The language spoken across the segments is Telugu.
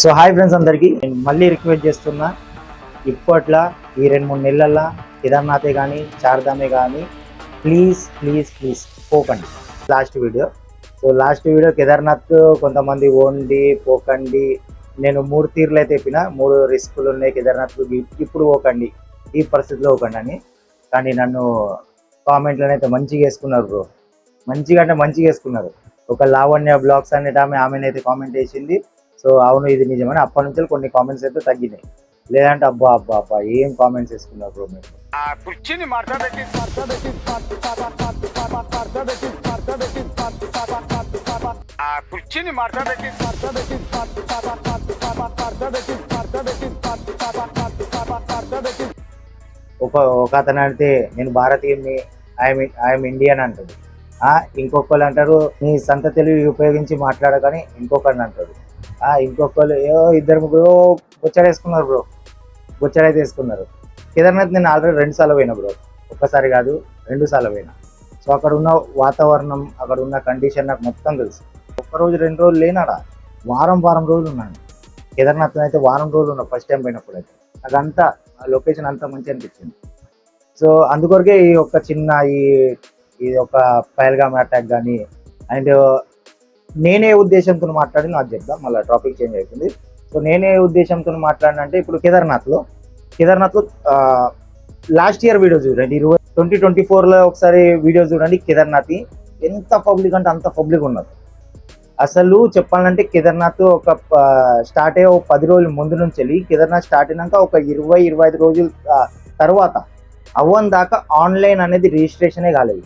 సో హాయ్ ఫ్రెండ్స్ అందరికీ. నేను మళ్ళీ రిక్వెస్ట్ చేస్తున్నా ఇప్పట్లో ఈ రెండు మూడు నెలల్లో కేదార్నాథే కానీ చార్ధామే కానీ please please please పోకండి. Last video. So last video Kedarnath కొంతమంది ఓండి పోకండి. నేను మూడు తీర్లు అయితే చెప్పిన మూడు రిస్కులు ఉన్నాయి కేదార్నాథ్ ఇప్పుడు పోకండి. ఈ పరిస్థితిలో పోకండి అని కానీ నన్ను కామెంట్లను అయితే మంచిగా వేసుకున్నారు బ్రో. మంచిగా అంటే మంచిగా వేసుకున్నారు. ఒక లావణ్య బ్లాగ్స్ అనేట ఆమె ఆమెనైతే కామెంట్ వేసింది సో అవును ఇది నిజమని అప్పటి నుంచి కొన్ని కామెంట్స్ అయితే తగ్గినాయి లేదంటే అబ్బా అబ్బా అబ్బా ఏం కామెంట్స్ వేసుకున్నారు బ్రో మీరు కుర్చీని కుర్చీని ఒక ఒక అతను అంటే నేను భారతీయుని ఐఎమ్ ఐఎమ్ ఇండియన్ అంటాడు ఆ ఇంకొకరు అంటారు నీ సంత తెలివి ఉపయోగించి మాట్లాడకని ఇంకొకరిని అంటాడు ఇంకొకరు ఏదో ఇద్దరు ముగ్గురు బుచ్చడేసుకున్నారు బ్రో. బుచ్చడైతే వేసుకున్నారు. కేదార్నాథ్ నేను ఆల్రెడీ రెండు సార్లు పోయినా బ్రో. ఒక్కసారి కాదు రెండు సార్లు పోయినా. సో అక్కడ ఉన్న వాతావరణం అక్కడ ఉన్న కండిషన్ నాకు మొత్తం తెలుసు. ఒక్క రోజు రెండు రోజులు లేనాడా? వారం వారం రోజులు ఉన్నాను. కేదార్నాథ్ అయితే వారం రోజులు ఉన్నా ఫస్ట్ టైం పోయినప్పుడు అయితే నాకు అంతా ఆ లొకేషన్ అంతా మంచి అనిపించింది. సో అందుకొరకే ఈ ఒక చిన్న ఈ ఇది ఒక పైల్గామ్ అటాక్ కానీ అండ్ నేనే ఉద్దేశంతో మాట్లాడి నాకు చెప్దాం మళ్ళీ టాపిక్ చేంజ్ అవుతుంది. సో నేనే ఉద్దేశంతో మాట్లాడినంటే ఇప్పుడు కేదార్నాథ్లో కేదార్నాథ్లో లాస్ట్ ఇయర్ వీడియో చూడండి ఇరవై ట్వంటీ ట్వంటీ ఫోర్లో ఒకసారి వీడియో చూడండి కేదార్నాథ్ ఎంత పబ్లిక్ అంటే అంత పబ్లిక్ ఉన్నారు అసలు చెప్పాలంటే కేదార్నాథ్ ఒక స్టార్ట్ అయ్యే ఒక పది రోజుల ముందు నుంచి వెళ్ళి కేదార్నాథ్ స్టార్ట్ అయినాక ఒక ఇరవై ఇరవై ఐదు రోజుల తర్వాత అవ్వని దాకా ఆన్లైన్ అనేది రిజిస్ట్రేషనే కాలేదు.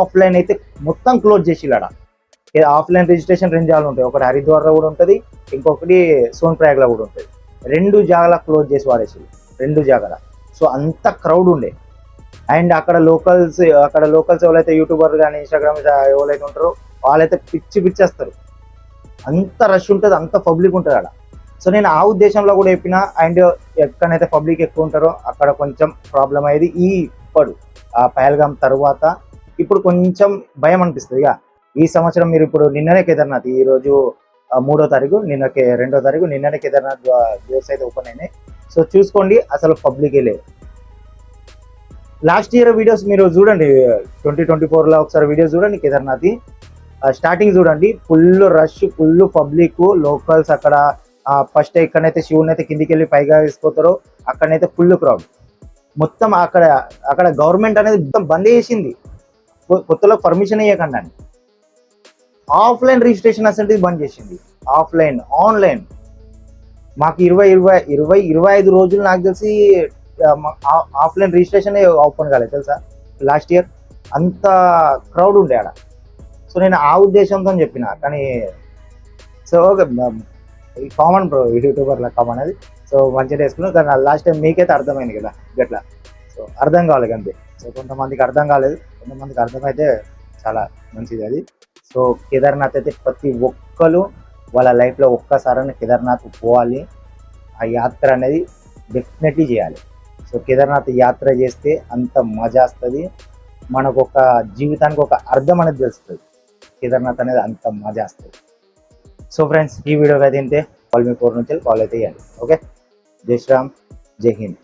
ఆఫ్లైన్ అయితే మొత్తం క్లోజ్ చేసిలాడ ఆఫ్లైన్ రిజిస్ట్రేషన్ రెండు జాగాలు ఉంటాయి. ఒకటి హరిద్వార్లో కూడా ఉంటుంది ఇంకొకటి సోన్ ప్రయాగ్లో కూడా ఉంటుంది. రెండు జాగాల క్లోజ్ చేసి వాడేసి రెండు జాగాల. సో అంత క్రౌడ్ ఉండే. అండ్ అక్కడ లోకల్స్ అక్కడ లోకల్స్ ఎవరైతే యూట్యూబర్ కానీ ఇన్స్టాగ్రామ్ ఎవరైతే ఉంటారో వాళ్ళైతే పిచ్చి పిచ్చేస్తారు. అంత రష్ ఉంటుంది అంత పబ్లిక్ ఉంటుంది అక్కడ సో నేను ఆ ఉద్దేశంలో కూడా చెప్పిన అండ్ ఎక్కడైతే పబ్లిక్ ఎక్కువ ఉంటారో అక్కడ కొంచెం ప్రాబ్లం అయ్యేది ఈ ఇప్పుడు ఆ పహల్గామ్ తర్వాత ఇప్పుడు కొంచెం భయం అనిపిస్తుంది ఇక ఈ సంవత్సరం మీరు ఇప్పుడు నిన్ననే కేదార్నాథ్ ఈ రోజు మూడో తారీఖు నిన్నకే రెండో తారీఖు నిన్ననే కేదార్నాథ్ డోర్స్ అయితే ఓపెన్ అయినాయి. సో చూసుకోండి అసలు పబ్లికే లేదు. లాస్ట్ ఇయర్ వీడియోస్ మీరు చూడండి ట్వంటీ ట్వంటీ ఫోర్లో ఒకసారి వీడియోస్ చూడండి కేదార్నాథ్ స్టార్టింగ్ చూడండి full rush full public locals అక్కడ ఫస్ట్ ఎక్కడైతే శివుని అయితే కిందికి వెళ్ళి పైగా వేసిపోతారో అక్కడనైతే ఫుల్ క్రౌడ్ మొత్తం అక్కడ అక్కడ గవర్నమెంట్ అనేది మొత్తం బంద్ చేసింది. కొత్తలో పర్మిషన్ ఇవ్వకండి ఆఫ్లైన్ రిజిస్ట్రేషన్ అసలు బంద్ చేసింది. Offline online. మాకు ఇరవై ఇరవై ఇరవై ఇరవై ఐదు రోజులు నాకు తెలిసి ఆఫ్లైన్ రిజిస్ట్రేషన్ ఓపెన్ కాలేదు తెలుసా? లాస్ట్ ఇయర్ అంత క్రౌడ్ ఉండే ఆడ. సో నేను ఆ ఉద్దేశంతో చెప్పిన కానీ సో ఓకే కామన్ బ్రో యూట్యూబర్ల కామన్ అది. సో మంచిగా వేసుకున్నాను కానీ లాస్ట్ టైం మీకైతే అర్థమైంది కదా గట్లా. సో అర్థం కాలేదు అంతే. సో కొంతమందికి అర్థం కాలేదు కొంతమందికి అర్థమైతే చాలా మంచిది అది. సో కేదార్నాథ్ అయితే ప్రతి ఒక్కరు వాళ్ళ లైఫ్లో ఒక్కసారైనా కేదార్నాథ్ పోవాలి. ఆ యాత్ర అనేది డెఫినెట్లీ చేయాలి. సో కేదార్నాథ్ యాత్ర చేస్తే అంత మజా వస్తుంది. మనకు ఒక జీవితానికి ఒక అర్థం అనేది తెలుస్తుంది. కేదార్నాథ్ అనేది అంత మజా వస్తుంది. సో ఫ్రెండ్స్ ఈ వీడియోకి అయితే ఇంతే. కాల్ మీ ఫోర్ నుంచి కాల్ అయితే ఇవ్వండి ఓకే? జై శ్రీరామ్. జై హింద్.